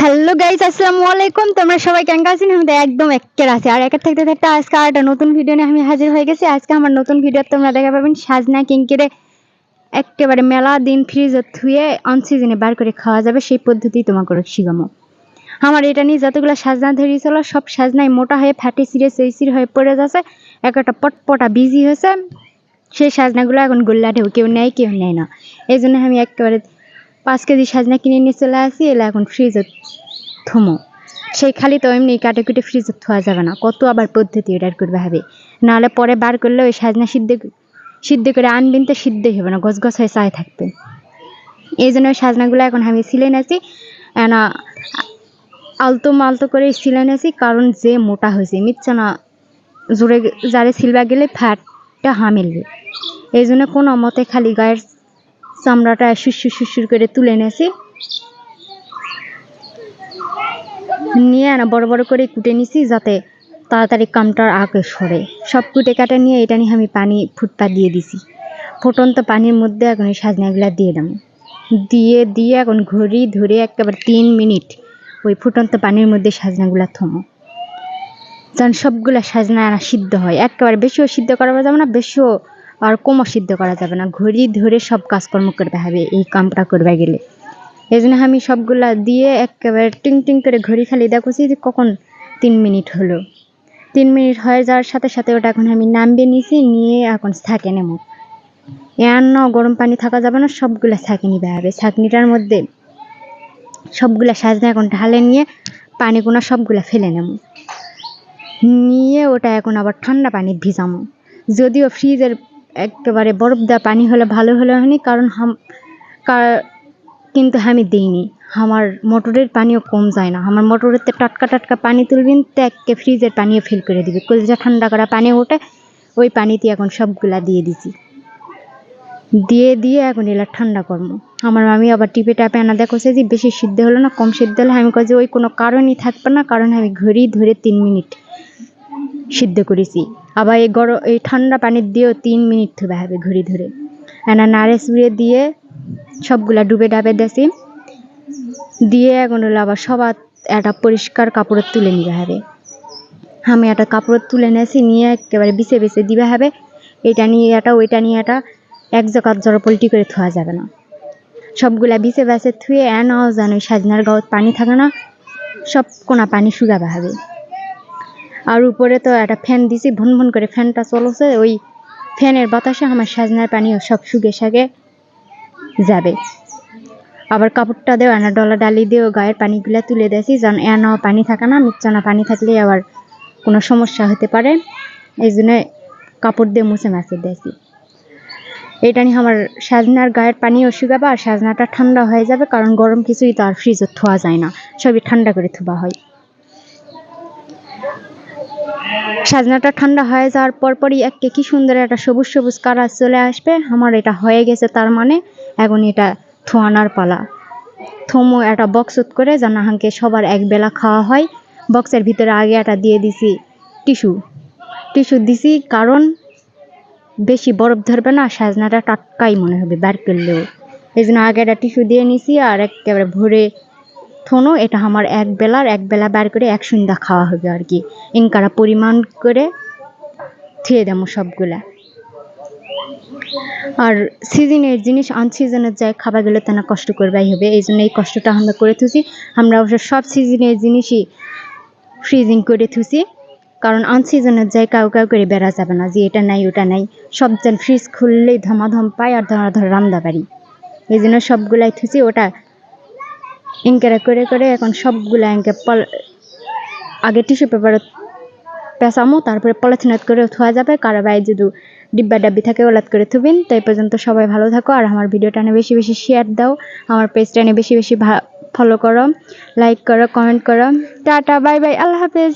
Hello guys আসসালামু আলাইকুম। তোমরা সবাই কেমন আছেন? আমি তো একদম একের আছে। আর একের থাকতে থাকতে আজকে আর একটা নতুন ভিডিও নিয়ে আমি হাজির হয়ে গেছি। আজকে আমার নতুন ভিডিও তোমরা দেখা পাবেন সাজনা কিঙ্কিরে একেবারে মেলা দিন ফ্রিজে থুয়ে অনসিজনে বার করে খাওয়া যাবে। সেই পদ্ধতি তোমাকে শিখামো আমার এটা নিয়ে যতগুলো সাজনা ধরে ধরিয়েছিল, সব সাজনাই মোটা হয়ে ফ্যাটি সিরে সেই হয়ে পড়ে যাচ্ছে। একটা পটপটা বিজি হয়েছে। সেই সাজনাগুলো এখন গোল্লা ঢেউ, কেউ নেয় কেউ নেয় না। এই জন্য আমি একেবারে পাঁচ কেজি সাজনা কিনে নিয়ে চলে আসি, এলে এখন ফ্রিজে থমো। সেই খালি তো এমনি কাটে কুটে ফ্রিজে থোয়া যাবে না, কত আবার পদ্ধতি এটার করবে হবে নাহলে পরে বার করলে ওই সাজনা সিদ্ধ সিদ্ধ করে আনবেন তো সিদ্ধই হবে না গছ হয়ে চায় থাকবে। এই জন্য ওই সাজনাগুলো এখন আমি সিলে নিয়েছি। না আলতো মালতো করে সিলে নিয়েছি, কারণ যে মোটা হয়েছে মিথ্যা না। জোরে যারে সিলবা গেলে ফ্যাটটা হামেলবে এই জন্য কোনো মতে খালি গায়ের চামড়াটা সুসুর সুসুর করে তুলে নিয়েছি। নিয়ে না বড় বড় করে কুটে নিছি যাতে তাড়াতাড়ি কামটার আগে সরে। সব কুটে কাটে নিয়ে এটা নিয়ে আমি পানি ফুটপা দিয়ে দিছি। ফুটন্ত পানির মধ্যে এখন এই সাজনাগুলা দিয়ে দাম দিয়ে দিয়ে এখন ঘড়ি ধরে একেবারে তিন মিনিট ওই ফুটন্ত পানির মধ্যে সাজনাগুলা থমো। যেন সবগুলা সাজনা সিদ্ধ হয়। একেবারে বেশিও সিদ্ধ করা যাবে না, বেশিও আর কমও সিদ্ধ করা যাবে না। ঘড়ি ধরে সব কাজকর্ম করতে হবে, এই কামটা করবে গেলে। এই জন্য আমি সবগুলা দিয়ে একেবারে টিং টিং করে ঘড়ি খালি দেখছি যে কখন তিন মিনিট হলো। তিন মিনিট হয়ে যাওয়ার সাথে সাথে ওটা এখন আমি নামবে নিয়েছি নিয়ে এখন থাকে নেব। এর ন, গরম পানি থাকা যাবে না, সবগুলা ছাঁকে নিবে হবে ছাঁকনিটার মধ্যে সবগুলা সাজনা এখন ঢালে নিয়ে পানি পানিগুলো সবগুলা ফেলে নেব। নিয়ে ওটা এখন আবার ঠান্ডা পানি ভিজামো যদিও ফ্রিজের একেবারে বরফ দেওয়া পানি হলে ভালো হলে হয়নি, কারণ হাম কিন্তু আমি দিইনি। আমার মোটরের পানিও কম যায় না। আমার মোটরের তো টাটকা টাটকা পানি তুলবেন তো একে ফ্রিজের পানিও ফিল করে দিবে। কলজা ঠান্ডা করা পানি ওঠে, ওই পানিতে এখন সবগুলা দিয়ে দিছি। দিয়ে দিয়ে এখন এলা ঠান্ডা করব। আমার মামি আবার টিপে টাপে আনা দেখছে যে, বেশি সিদ্ধ হলো না, কম সিদ্ধ হলে। আমি কাজে ওই কোনো কারণই থাকবে না, কারণ আমি ঘড়ি ধরে তিন মিনিট সিদ্ধ করেছি। আবার এই গরম এই ঠান্ডা পানির দিয়েও তিন মিনিট ধুবে হবে ঘড়ি ধরে। এনা নাড়ে সুড়ে দিয়ে সবগুলা ডুবে ডাবে দেছি। দিয়ে এখন হলো আবার সবার একটা পরিষ্কার কাপড়ে তুলে নিবে হবে। আমি একটা কাপড় তুলে নিয়েছি, নিয়ে একেবারে বিছে বিছে দিবে হবে। এটা নিয়ে এটা, ওইটা নিয়ে এটা এক জায়গার জড়পল্টি করে থোয়া যাবে না। সবগুলা বিছে বেছে থুয়ে এনাও ওই সাজনার গাঁত পানি থাকে না, সব কোনা পানি শুকাবে হবে। আর উপরে তো একটা ফ্যান দিছি ভন ভন করে ফ্যানটা চলছে। ওই ফ্যানের বাতাসে আমার সাজনার পানিও সব শুকে শাকে যাবে। আবার কাপড়টা দেও, এনা ডলা ডালি দিয়েও গায়ের পানিগুলা তুলে দিয়েছি, যেন এনাও পানি থাকে না মিচ্ছানা পানি থাকলে আবার কোনো সমস্যা হতে পারে। এই জন্য কাপড় দিয়ে মুছে মাছে দিয়েছি। এটা নিয়ে আমার সাজনার গায়ের পানিও শুকাবে আর সাজনাটা ঠান্ডা হয়ে যাবে, কারণ গরম কিছুই তো আর ফ্রিজে থোয়া যায় না, সবই ঠান্ডা করে থোয়া হয়। সাজনাটা ঠান্ডা হয়ে যাওয়ার পরপরই একে কি সুন্দর একটা সবুজ সবুজ কালার চলে আসবে। আমার এটা হয়ে গেছে, তার মানে এখন এটা থোয়ানার পালা। থমো একটা বক্স করে যেন হাঁকে সবার একবেলা খাওয়া হয়। বক্সের ভিতরে আগে একটা দিয়ে দিছি টিস্যু। টিস্যু দিছি কারণ বেশি বরফ ধরবে না, সাজনাটা টাটকাই মনে হবে, বার করলেও। এই জন্য আগে একটা টিস্যু দিয়ে নিছি আর একেবারে ভরে থনো এটা আমার এক বেলার, এক বেলা বার করে এক সন্ধ্যা খাওয়া হবে আর কি। ইনকারা পরিমাণ করে থুয়ে দেবো সবগুলা। আর সিজনের জিনিস আনসিজনের যায় খাবারগুলো তেনা কষ্ট করবাই হবে, এই জন্য এই কষ্টটা আমরা করে থুছি। আমরা অবশ্য সব সিজনের জিনিসই ফ্রিজিং করে থুছি, কারণ আনসিজনের যায় কাউ কাউ করে বেড়া যাবে না, যে এটা নাই, ওটা নাই। সব যেন ফ্রিজ খুললেই ধমাধম পায় আর ধরা ধর রান্দা এই জন্য সবগুলাই থুছি, ওটা ইনকারা করে করে এখন সবগুলো এঁকে পল, আগে টিস্যু পেপার পেঁচামো, তারপরে পলিথিনাত করে থোয়া যাবে। কারও বাইরে যদি ডিব্বা ডাব্বি থাকে ওলাত করে থুবিন। তাই পর্যন্ত সবাই ভালো থাকো। আর আমার ভিডিওটা নিয়ে বেশি বেশি শেয়ার দাও। আমার পেজটা নিয়ে বেশি বেশি ফলো করো। লাইক করো কমেন্ট করো। টাটা বাই বাই আল্লাহ হাফেজ।